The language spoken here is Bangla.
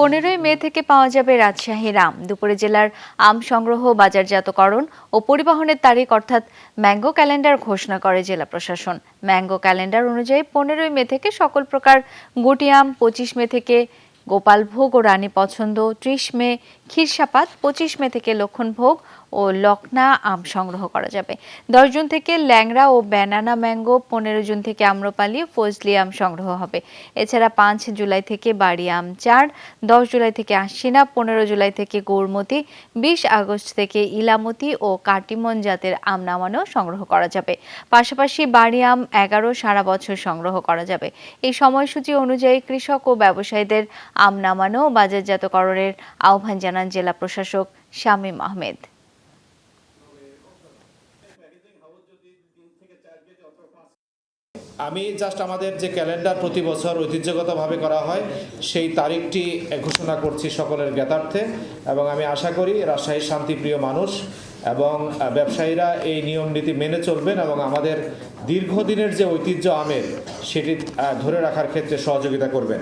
পনেরোই মে থেকে পাওয়া যাবে রাজশাহীর আম দুপুরে জেলার আম সংগ্রহ, বাজারজাতকরণ ও পরিবহনের তারিখ অর্থাৎ ম্যাঙ্গো ক্যালেন্ডার ঘোষণা করে জেলা প্রশাসন। ম্যাঙ্গো ক্যালেন্ডার অনুযায়ী পনেরোই মে থেকে সকল প্রকার গুটি আম, পঁচিশ মে থেকে গোপালভোগ ও রানী পছন্দ, ত্রিশ মে ক্ষীরসাপাত, পঁচিশ মে থেকে লক্ষণভোগ ও লকনা আম সংগ্রহ করা যাবে। দশ জুন থেকে ল্যাংড়া ও ব্যানানা ম্যাঙ্গো, পনেরো জুন থেকে আম্রপালি ফজলি আম সংগ্রহ হবে। এছাড়া পাঁচ জুলাই থেকে বাড়ি আম চার, দশ জুলাই থেকে আশ্বিনা পনেরো জুলাই থেকে গৌরমতি, বিশ আগস্ট থেকে ইলামতি ও কাটিমন জাতের আম নামানো সংগ্রহ করা যাবে। পাশাপাশি বাড়ি আম এগারো সারা বছর সংগ্রহ করা যাবে। এই সময়সূচি অনুযায়ী কৃষক ও ব্যবসায়ীদের আম নামানো বাজারজাতকরণের আহ্বান জানান জেলা প্রশাসক শামীম আহমেদ। আমি জাস্ট আমাদের যে ক্যালেন্ডার প্রতি বছর ঐতিহ্যগতভাবে করা হয়, সেই তারিখটি ঘোষণা করছি সকলের জ্ঞাতার্থে এবং আমি আশা করি রাজশাহীর শান্তিপ্রিয় মানুষ এবং ব্যবসায়ীরা এই নিয়ম নীতি মেনে চলবেন এবং আমাদের দীর্ঘদিনের যে ঐতিহ্য আমের, সেটি ধরে রাখার ক্ষেত্রে সহযোগিতা করবেন।